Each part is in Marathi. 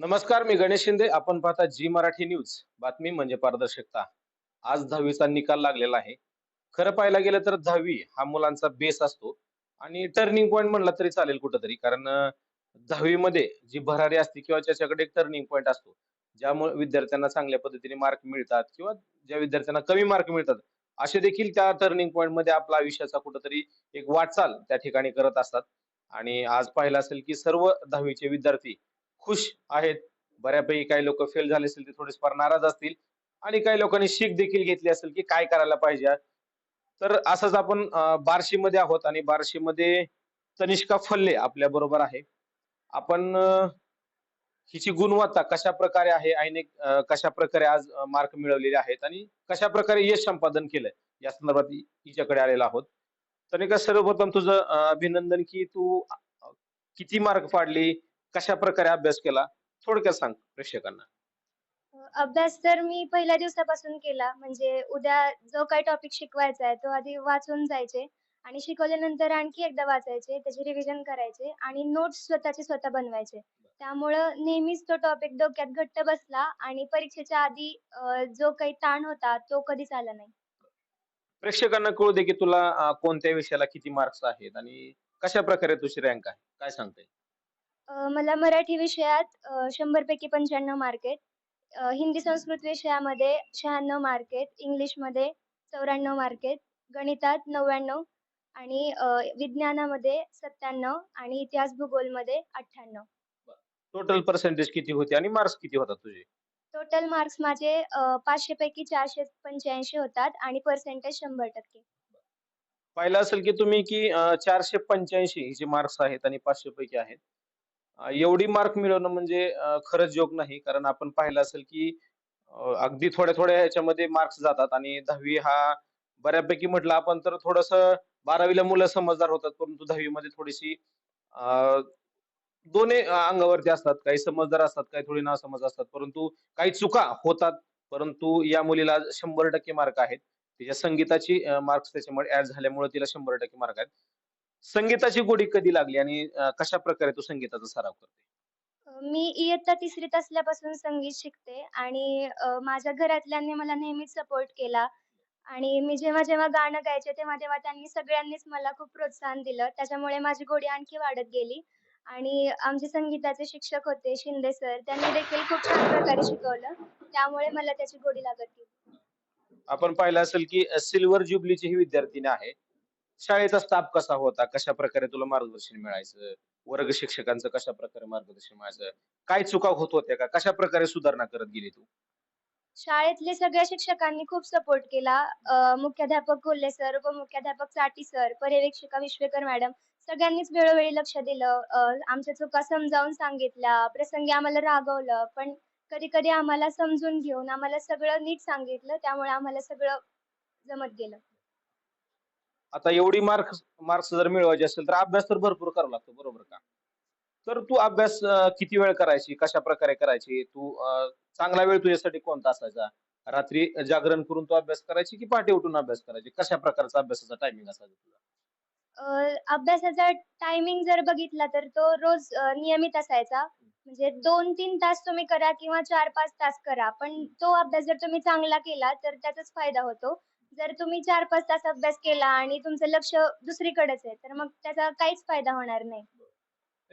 नमस्कार मी गणेश शिंदे. आपण पाहता जी मराठी न्यूज. बातमी म्हणजे पारदर्शकता. आज दहावीचा निकाल लागलेला आहे. खरं पाहायला गेलं तर दहावी हा मुलांचा बेस असतो. आणि टर्निंग पॉईंट म्हणला तरी चालेल कुठंतरी. कारण दहावीमध्ये जी भरारी असते किंवा त्याच्याकडे एक टर्निंग पॉईंट असतो ज्यामुळे विद्यार्थ्यांना चांगल्या पद्धतीने मार्क मिळतात किंवा ज्या विद्यार्थ्यांना कमी मार्क मिळतात असे देखील त्या टर्निंग पॉईंटमध्ये आपला आयुष्याचा कुठंतरी एक वाटचाल त्या ठिकाणी करत असतात. आणि आज पाहिलं असेल की सर्व दहावीचे विद्यार्थी खुश आहेत. बऱ्यापैकी काही लोक फेल झाले असतील ते थोडेफार फार नाराज असतील. आणि काही लोकांनी शीख देखील घेतली असेल की काय करायला पाहिजे. तर असंच आपण अं, बार्शीमध्ये आहोत आणि बार्शीमध्ये तनिष्का फल्ले आपल्या बरोबर आहे. आपण हिची गुणवत्ता कशा प्रकारे आहे आईने कशा प्रकारे आज मार्क मिळवलेले आहेत आणि कशा प्रकारे यश संपादन केलंय या संदर्भात हिच्याकडे आलेला आहोत. तनिका सर्वप्रथम तुझं अभिनंदन की तू किती मार्क पाडली? कशा प्रकारे अभ्यास केला? थोडक्यात सांग प्रेक्षकांना. अभ्यास तर मी पहिल्या दिवसापासून केला. म्हणजे उद्या जो काही टॉपिक शिकवायचा आहे तो आधी वाचून जायचे. आणि शिकवल्यानंतर आणखी एकदा वाचायचे त्याचे रिव्हिजन करायचे आणि नोट्स स्वतःचे स्वतः बनवायचे. त्यामुळं नेहमीच तो टॉपिक डोक्यात घट्ट बसला आणि परीक्षेच्या आधी जो काही ताण होता तो कधीच आला नाही. प्रेक्षकांना कळू दे की तुला कोणत्या विषयाला किती मार्क्स आहेत आणि कशा प्रकारे तुझी रँक आहे? काय सांगते मला मराठी विषयात शंभर पैकी पंच्याण्णव मार्क आहेत हिंदी संस्कृत विषयामध्ये शहाण्णव मार्क आहेत इंग्लिशमध्ये चौऱ्याण्णव मार्क आहेत गणितात नव्याण्णव आणि विज्ञानामध्ये सत्त्याण्णव आणि इतिहास भूगोलमध्ये अठ्ठ्याण्णव. टोटल पर्सेंटेज किती होते आणि मार्क्स किती होतात तुझे? टोटल मार्क्स माझे पाचशे पैकी चारशे पंच्याऐंशी होतात आणि पर्सेंटेज शंभर टक्के. पाहिलं असेल की तुम्ही की चारशे पंच्याऐंशी हिचे मार्क्स आहेत आणि पाचशे पैकी आहेत एवढी मार्क मिळवणं म्हणजे खरंच योग नाही. कारण आपण पाहिलं असेल की अगदी थोड्या थोड्या याच्यामध्ये मार्क्स जातात. आणि दहावी हा बऱ्यापैकी म्हटलं आपण तर थोडस बारावीला मुलं समजदार होतात. परंतु दहावीमध्ये थोडीशी अं, दोन्ही अंगावरती असतात. काही समजदार असतात काही थोडी ना समज असतात. परंतु काही चुका होतात. परंतु या मुलीला शंभर टक्के मार्क आहेत. तिच्या संगीताची मार्क्स त्याच्यामुळे ऍड झाल्यामुळे तिला शंभर टक्के मार्क आहेत. संगीताची गोडी कधी लागली आणि अं, कशा प्रकारे तू संगीताचा सराव करते? मी इयत्ता तिसरीत असल्यापासून संगीत शिकते आणि अं, माझ्या घरातल्यांनी मला नेहमीच सपोर्ट केला. आणि मी जेव्हा जेव्हा गाणं गायचे तेव्हा तेव्हा त्यांनी सगळ्यांनीच मला खूप प्रोत्साहन दिलं. त्याच्यामुळे माझी गोडी आणखी वाढत गेली. आणि आमचे संगीताचे शिक्षक होते शिंदे सर त्यांनी देखील खूप छान प्रकारे शिकवलं. त्यामुळे मला त्याची गोडी लागत गेली. आपण पाहिलं असेल की सिल्वर ज्युबलीची ही विद्यार्थिनी आहे. शाळेचा स्टाफ कसा होता? कशा प्रकारे तुला मार्गदर्शन मिळायचं? वर्ग शिक्षकांचं कशा प्रकारे मार्गदर्शन मिळायचं? काय चुका होत होत्या का? कशा प्रकारे सुधारणा करत गेली तू? शाळेतले सगळ्या शिक्षकांनी खूप सपोर्ट केला. अं, मुख्याध्यापक कोल्हे सर उपमुख्याध्यापक चाटी सर पर्यवेक्षिका विश्वेकर मॅडम सगळ्यांनीच वेळोवेळी लक्ष दिलं. अं, आमच्या चुका समजावून सांगितल्या. प्रसंगी आम्हाला रागवलं. पण कधी कधी आम्हाला समजून घेऊन आम्हाला सगळं नीट सांगितलं. त्यामुळे आम्हाला सगळं जमत गेलं. आता एवढी मार्क्स मार्क्स जर मिळवायचे असेल तर अभ्यास तर भरपूर करावा लागतो बरोबर का? तर तू अभ्यास किती वेळ करायची? कशा प्रकारे करायची? तू चांगला वेळ तुझ्यासाठी कोणता असायचा? रात्री जागरण करून तू अभ्यास करायची की पहाटे उठून अभ्यास करायची? कशा प्रकारचा अभ्यासाचा टायमिंग असायचा तुझा? अभ्यासाचा टायमिंग जर बघितला तर तो रोज नियमित असायचा. म्हणजे दोन तीन तास तुम्ही करा किंवा चार पाच तास करा. पण तो अभ्यास जर तुम्ही चांगला केला तर त्याचाच फायदा होतो. जर तुम्ही चार पाच तास अभ्यास केला आणि तुमचं लक्ष दुसरीकडेच आहे तर मग त्याचा काहीच फायदा होणार नाही.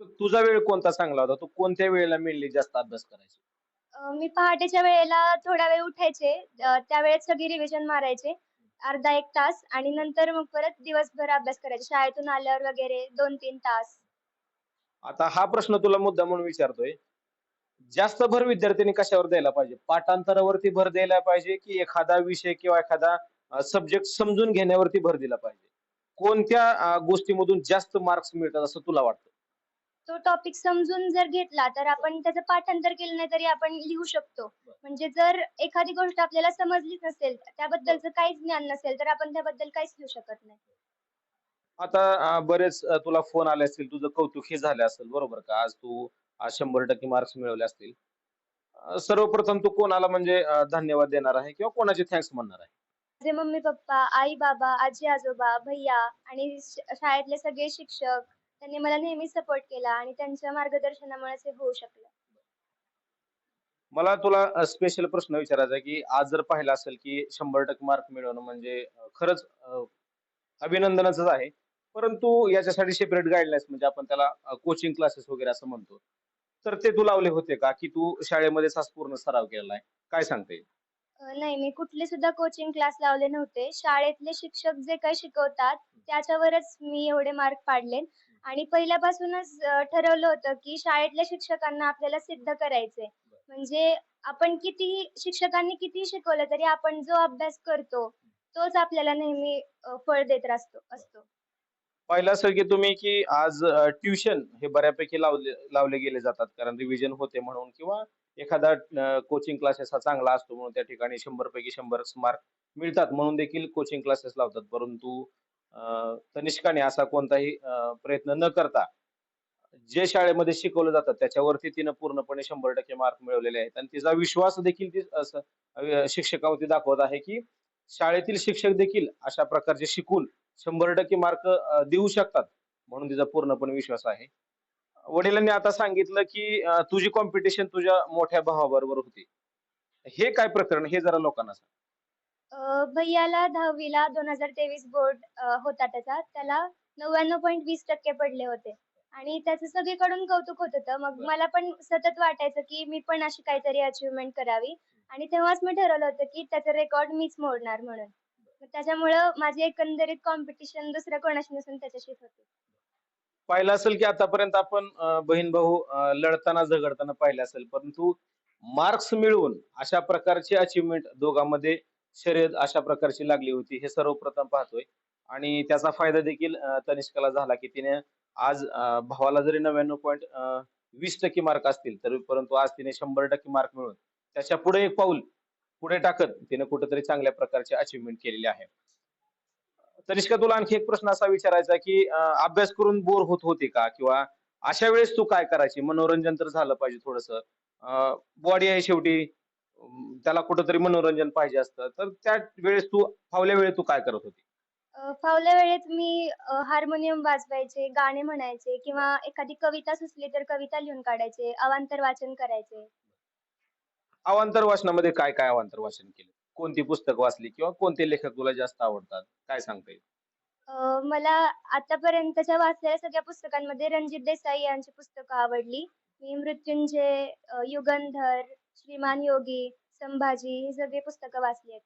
तुझा वेळ कोणता चांगला होता? तू कोणत्या वेळेला मेनली जास्त अभ्यास करायची? अं, मी पहाटेच्या वेळेला थोडा वेळ उठायचे अं, त्यावेळेत सगळी रिव्हिजन मारायचे अर्धा एक तास आणि नंतर मग परत दिवसभर अभ्यास करायचे शाळेतून आल्यावर वगैरे दोन तीन तास. आता हा प्रश्न तुला मुद्दा म्हणून विचारतोय. जास्त भर विद्यार्थ्यांनी कशावर द्यायला पाहिजे? पाठांतरावरती भर द्यायला पाहिजे की एखादा विषय किंवा एखादा सब्जेक्ट समजून घेण्यावरती भर दिला पाहिजे. कोणत्या गोष्टीमधून जास्त मार्क्स मिळतात असं तुला वाटतं? तो टॉपिक समजून जर घेतला तर आपण त्याचं पाठांतर केलं नाही तरी आपण लिहू शकतो. म्हणजे जर एखादी गोष्ट आपल्याला समजलीच नसेल त्याबद्दलचं काहीच ज्ञान नसेल तर आपण त्याबद्दल काहीच लिहू शकत नाही. आता बरेच तुला फोन आले असतील तुझं कौतुक हे झालं असेल बरोबर का? आज तू शंभर टक्के मार्क्स मिळवले असतील. सर्वप्रथम तू कोणाला म्हणजे धन्यवाद देणार आहे किंवा कोणाचे थँक्स म्हणणार आहे? माझे मम्मी पप्पा आई बाबा आजी आजोबा भैया आणि शाळेतले सगळे शिक्षक त्यांनी मला नेहमी सपोर्ट केला आणि त्यांच्या मार्गदर्शनामुळे हे होऊ शकलं मला तुला स्पेशल प्रश्न विचारायचा की आज जर पाहिलं असेल, की 100% मार्क मिळवणं म्हणजे खरंच अभिनंदनाचंच आहे. परंतु याच्यासाठी सेपरेट गाईडलाईन्स म्हणजे आपण त्याला कोचिंग क्लासेस वगैरे असं म्हणतो. तर ते तू लावले होते का? की तू शाळेमध्येच पूर्ण सराव केलेला आहे? काय सांगता येईल? नाही मी कुठले सुद्धा कोचिंग क्लास लावले नव्हते. शाळेतले शिक्षक जे काही शिकवतात त्याच्यावरच मी एवढे मार्क पाडले आणि पहिल्यापासूनच ठरवलं होतं, की शाळेतल्या शिक्षकांना आपल्याला सिद्ध करायचंय. म्हणजे आपण कितीही शिक्षकांनी कितीही शिकवलं तरी आपण जो अभ्यास करतो, तोच आपल्याला नेहमी फळ देत असतो असतो. पाहिलं सर की तुम्ही की आज ट्युशन हे बऱ्यापैकी लावले लावले गेले जातात. कारण रिव्हिजन होते म्हणून किंवा एखादा कोचिंग क्लासेस हा चांगला असतो म्हणून त्या ठिकाणी शंभर पैकी शंभर मार्क मिळतात म्हणून देखील कोचिंग क्लासेस लावतात. परंतु तनिष्काने असा कोणताही प्रयत्न न करता जे शाळेमध्ये शिकवलं जातं त्याच्यावरती तिनं पूर्णपणे 100% मार्क मिळवलेले आहेत आणि तिचा विश्वास देखील ती शिक्षकावरती दाखवत आहे, की शाळेतील शिक्षक देखील अशा प्रकारचे शिकून 100% मार्क देऊ शकतात. म्हणून तिचा पूर्णपणे विश्वास आहे. वडिलांनी आता सांगितलं, की तुझी कॉम्पिटिशन तुझ्या मोठ्या भावाबरोबर होती. हे काय प्रकरण हे जरा लोकांना सांग? अ, भैय्याला 10वी ला 2023 बोर्ड होता त्याचा. त्याला 99.20% पडले होते आणि त्याचं सगळीकडून कौतुक होत होतं. मग. मला पण सतत वाटायचं, की मी पण अशी काहीतरी अचीव्हमेंट करावी आणि तेव्हाच मी ठरवलं होतं, की त्याचं रेकॉर्ड मीच मोडणार म्हणून. त्याच्यामुळं माझी एकंदरीत कॉम्पिटिशन दुसऱ्या कोणाशी नसून त्याच्याशीच होती. पाहिलं असेल, की आतापर्यंत आपण बहीण-भाऊ लढताना, झगडताना पाहिलं असेल. परंतु मार्क्स मिळवून अशा प्रकारची अचिव्हमेंट दोघांमध्ये शर्यत अशा प्रकारची लागली होती. हे सर्वप्रथम पाहतोय आणि त्याचा फायदा देखील तनिष्काला झाला, की तिने आज भावाला जरी 99.20% मार्क असतील, तरी परंतु आज तिने 100% मार्क मिळवून त्याच्या पुढे एक पाऊल पुढे टाकत तिने कुठेतरी चांगल्या प्रकारची अचिव्हमेंट केलेली आहे. तनिष्का तुला आणखी एक प्रश्न असा विचारायचा की अभ्यास करून बोर होत होती का? किंवा अशा वेळेस तू काय करायची? मनोरंजन तर झालं पाहिजे थोडंसं. बॉडी आहे शेवटी त्याला कुठेतरी मनोरंजन पाहिजे असतं. तर त्या वेळेस तू फावल्या वेळेत तू काय करत होती? फावल्या वेळेत मी हार्मोनियम वाजवायचे, गाणे म्हणायचे किंवा एखादी कविता सुचली तर कविता लिहून काढायचे, अवांतर वाचन करायचे. अवांतर वाचनामध्ये काय काय अवांतर वाचन केलं? कोणती पुस्तकं वाचली किंवा कोणते लेखक तुला जास्त आवडतात? काय सांगता येईल? अ, मला आतापर्यंतच्या वाचलेल्या सगळ्या पुस्तकांमध्ये रणजित देसाई यांची पुस्तकं आवडली. मी मृत्युंजय, अ, युगंधर, श्रीमान योगी, संभाजी ही सगळी पुस्तकं वाचली आहेत.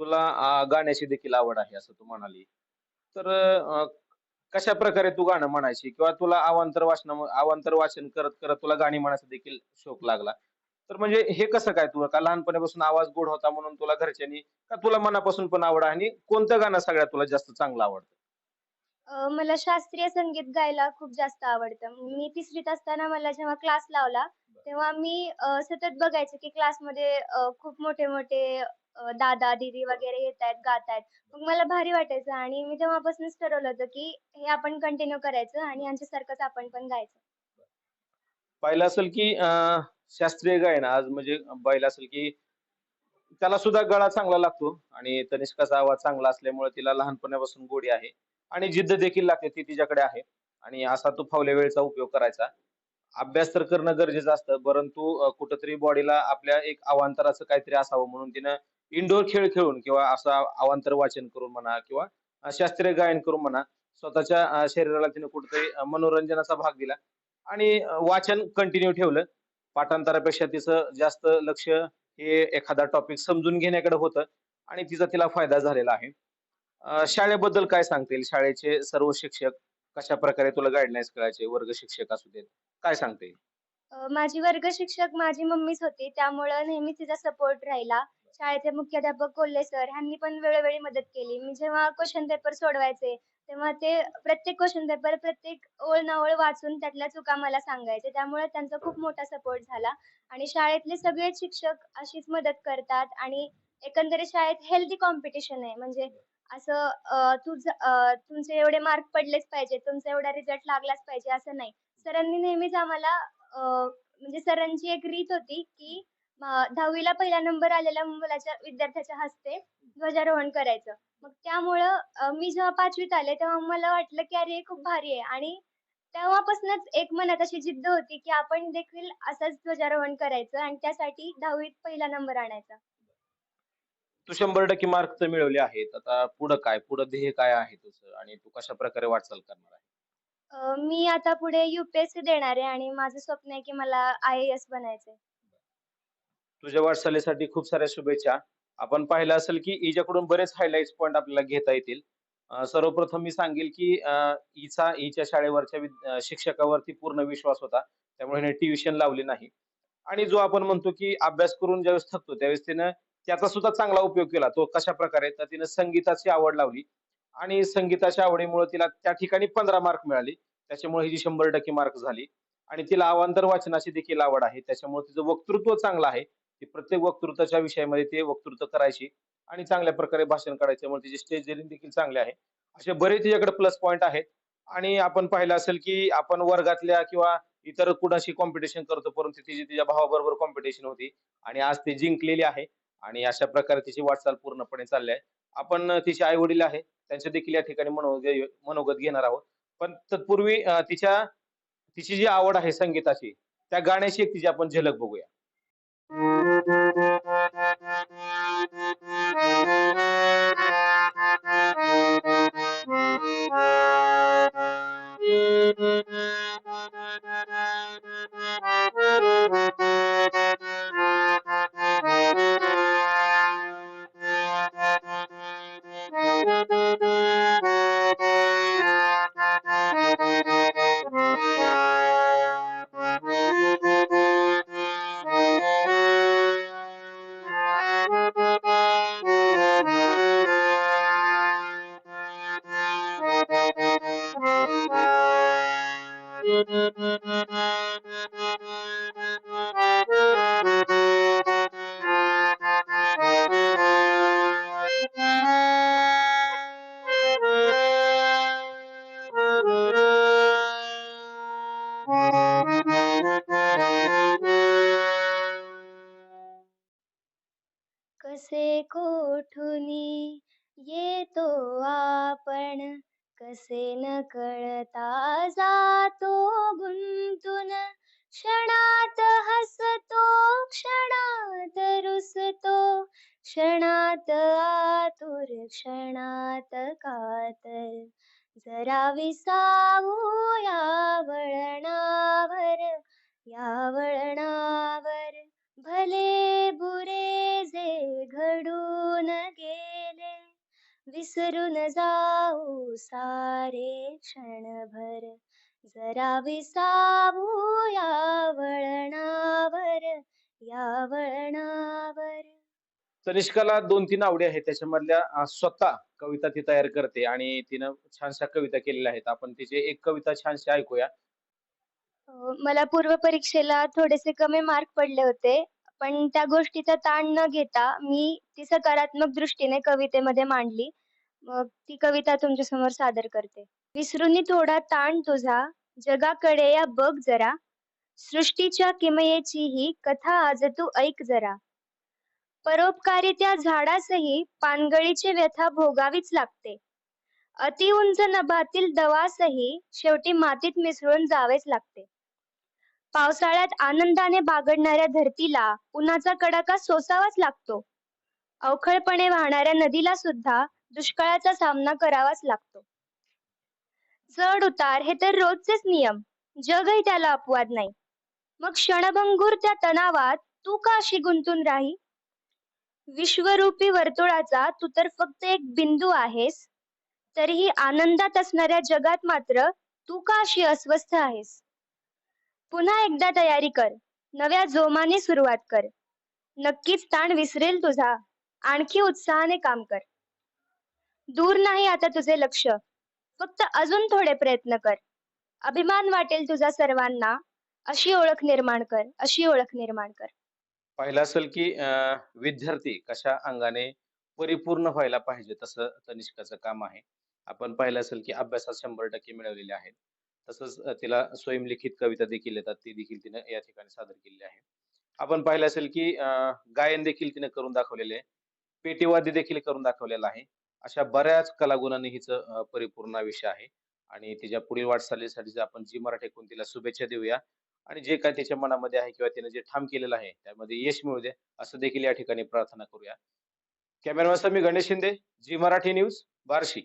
तुला अ, गाण्याची देखील आवड आहे असं तू म्हणाली. तर अ, कशाप्रकारे तू गाणं म्हणायची किंवा तुला अवांतर वाचना अवांतर वाचन करत, करत तुला गाणी म्हणायचा देखील शौक लागला. तर म्हणजे हे कसं काय तुला? का लहानपणापासून आवाज गोड होता म्हणून तुला घरच्यांनी का तुला मनापासून पण आवड आहे आणि कोणतं गाणं सगळ्यात तुला जास्त चांगलं आवडतं? अ, मला शास्त्रीय संगीत गायला खूप जास्त आवडतं. मी 3रीत असताना मला जेव्हा क्लास लावला, तेव्हा मी अ, सतत बघायचे की क्लासमध्ये खूप मोठे-मोठे अ, दादा, दीदी वगैरे येतायत, गातायत. मग मला भारी वाटायचं आणि मी तेव्हापासूनच ठरवलं होतं की हे आपण कंटिन्यू करायचं आणि यांच्यासारखंच आपण पण गायचं. पाहिलं असेल की अ, शास्त्रीय गायन आज म्हणजे बैल असेल की त्याला सुद्धा गळा चांगला लागतो आणि तनिष्काचा आवाज चांगला असल्यामुळे तिला लहानपणापासून गोडी आहे आणि जिद्द देखील लागते ती तिच्याकडे आहे आणि असा तो फावल्या वेळेचा उपयोग करायचा. अभ्यास तर करणं गरजेचं असतं, परंतु कुठंतरी बॉडीला आपल्या एक अवांतराचं काहीतरी असावं म्हणून तिनं इनडोअर खेळ खेळून किंवा असं अवांतर वाचन करून म्हणा किंवा शास्त्रीय गायन करून म्हणा, स्वतःच्या शरीराला तिने कुठेतरी मनोरंजनाचा भाग दिला आणि वाचन कंटिन्यू ठेवलं. पाठांतरापेक्षा तिचं जास्त लक्ष हे एखादा टॉपिक समजून घेण्याकडे होतं आणि तिचा तिला फायदा झालेला आहे. शाळेबद्दल काय सांगता येईल? शाळेचे सर्व शिक्षक कशा प्रकारे तुला गाईडलाईन्स करायचे? वर्ग शिक्षक असू देत, काय सांगता येईल? माझी वर्ग शिक्षक माझी मम्मीच होती. त्यामुळं नेहमी तिचा सपोर्ट राहिला. शाळेचे मुख्याध्यापक कोल्हे सर ह्यांनी पण वेळोवेळी मदत केली. मी जेव्हा क्वेश्चन पेपर सोडवायचे, तेव्हा ते प्रत्येक क्वेश्चन पेपर प्रत्येक ओळ ना ओळ वाचून त्यातल्या चुका मला सांगायचे. त्यामुळे त्यांचा खूप मोठा सपोर्ट झाला आणि शाळेतले सगळेच शिक्षक अशीच मदत करतात आणि एकंदरीत शाळेत हेल्दी कॉम्पिटिशन आहे. म्हणजे असं तुझं तुमचे एवढे मार्क पडलेच पाहिजे, तुमचा एवढा रिझल्ट लागलाच पाहिजे असं नाही. सरांनी नेहमीच आम्हाला म्हणजे सरांची एक रीत होती, की अ, 10वी ला पहिला नंबर आलेल्या मुलाच्या विद्यार्थ्याच्या हस्ते ध्वजारोहण करायचं. मग त्यामुळं मी जेव्हा 5वीत आले, तेव्हा मला वाटलं, की अरे खूप भारी आहे आणि तेव्हापासूनच एक मनात अशी जिद्द होती, की आपण देखील असंच ध्वजारोहण करायचं आणि त्यासाठी 10वीत पहिला नंबर आणायचा. तू 100% मार्क तर मिळवले आहेत. आता पुढं काय? पुढं ध्येय काय आहे तुझं? आणि तू कशाप्रकारे वाटचाल करणार आहे? अ, मी आता पुढे यू-पी-एस-सी देणार आहे आणि माझं स्वप्न आहे, की मला आय-ए-एस बनायचंय. तुझ्या वाटचालीसाठी खूप साऱ्या शुभेच्छा. आपण पाहिलं असेल, की हिच्याकडून बरेच हायलाइट्स पॉईंट आपल्याला घेता येतील. सर्वप्रथम मी सांगेल, की ईचा हिचा हिच्या शाळेवरच्या शिक्षकावरती पूर्ण विश्वास होता. त्यामुळे हिने ट्युशन लावली नाही. आणि जो आपण म्हणतो, की अभ्यास करून ज्यावेळेस थकतो, त्यावेळेस तिनं त्याचा सुद्धा चांगला उपयोग केला. तो कशा प्रकारे तर तिनं संगीताची आवड लावली आणि संगीताच्या आवडीमुळे तिला त्या ठिकाणी 15 मार्क मिळाले. त्याच्यामुळे हिची 100% मार्क झाली आणि तिला अवांतर वाचनाची देखील आवड आहे. त्याच्यामुळे तिचं वक्तृत्व चांगलं आहे. ती प्रत्येक वक्तृत्वाच्या विषयामध्ये ते वक्तृत्व करायची आणि चांगल्या प्रकारे भाषण करायचे. त्यामुळे तिची स्टेज रिडिंग देखील चांगली आहे. असे बरेच तिच्याकडे प्लस पॉईंट आहेत आणि आपण पाहिलं असेल, की आपण वर्गातल्या किंवा इतर कुणाशी कॉम्पिटिशन करतो, परंतु तिची तिच्या भावाबरोबर कॉम्पिटिशन होती आणि आज ती जिंकलेली आहे आणि अशा प्रकारे तिची वाटचाल पूर्णपणे चालली आहे. आपण तिचे आई-वडील आहेत, त्यांचे देखील या ठिकाणी मनोगत घेणार आहोत. पण तत्पूर्वी तिच्या तिची जी आवड आहे संगीताची, त्या गाण्याची एक तिची आपण झलक बघूया. कसे कोठुनी येतो आपण, कसे न कळता जातो गुंतून. क्षणात हसतो, क्षणात रुसतो, क्षणात आतुर, क्षणात कातर. जरा विसावू या वळणावर, या वळणावर. भले बुरे जे घडून गेले, विसरून जाऊ सारे क्षणभर. जरा विसावू या वळणावर, या वळणावर. तनिष्काला 2-3 आवडी आहेत. त्याच्यामधल्या स्वतः कविता ती तयार करते आणि तिनं छानशा कविता केलेल्या आहेत. आपण तिची एक कविता छानशी ऐकूया. मला पूर्व परीक्षेला थोडेसे कमी मार्क पडले होते. पण त्या गोष्टीचा ताण न घेता मी ती सकारात्मक दृष्टीने कवितेमध्ये मांडली. मग ती कविता तुमच्यासमोर सादर करते. विसरून थोडा ताण तुझा, जगाकडे या बघ जरा. सृष्टीच्या किमयेची ही कथा आज तू ऐक जरा. परोपकारी त्या झाडासही पानगळीची व्यथा भोगावीच लागते. अतिउंच नभातील दवासही शेवटी मातीत मिसळून जावेच लागते. पावसाळ्यात आनंदाने बागडणाऱ्या धरतीला उन्हाचा कडाका सोसावाच लागतो. अवखळपणे वाहणाऱ्या नदीला सुद्धा दुष्काळाचा सामना करावाच लागतो. चढ उतार हे तर रोजचेच नियम, जगही त्याला अपवाद नाही. मग क्षणभंगूर त्या तणावात तू का अशी गुंतून राही? विश्वरूपी वर्तुळाचा तू तर फक्त एक बिंदू आहेस. तरीही आनंदात असणाऱ्या जगात मात्र तू का अशी अस्वस्थ आहेस? पुन्हा एकदा तयारी कर, नव्या जोमाने सुरुवात कर. नक्कीच ताण विसरेल तुझा. आणखी उत्साहाने काम कर. दूर नाही आता तुझे लक्ष. फक्त अजून थोडे प्रयत्न कर. अभिमान वाटेल तुझा सर्वांना. अशी ओळख निर्माण कर, अशी ओळख निर्माण कर. पाहिलं असेल, की विद्यार्थी कशा अंगाने परिपूर्ण व्हायला पाहिजे तसं तनिष्काचं काम आहे. आपण पाहिलं असेल, की अभ्यासात 100% मिळवलेले आहेत. तसंच तिला स्वयंलिखित कविता देखील येतात. ती देखील तिनं या ठिकाणी सादर केलेली आहे. आपण पाहिलं असेल, की गायन देखील तिनं करून दाखवलेले आहे. पेटीवाद्य देखील करून दाखवलेलं आहे. अशा बऱ्याच कलागुणांनी हिचं परिपूर्ण आयुष्य आहे आणि तिच्या पुढील वाटचालीसाठी आपण जी मराठी ऐकून तिला शुभेच्छा देऊया आणि जे काय तिच्या मनामध्ये आहे किंवा तिने जे ठाम केलेलं आहे त्यामध्ये यश मिळू दे असं देखील या ठिकाणी प्रार्थना करूया कॅमेरामॅन मी गणेश शिंदे जी मराठी न्यूज बार्शी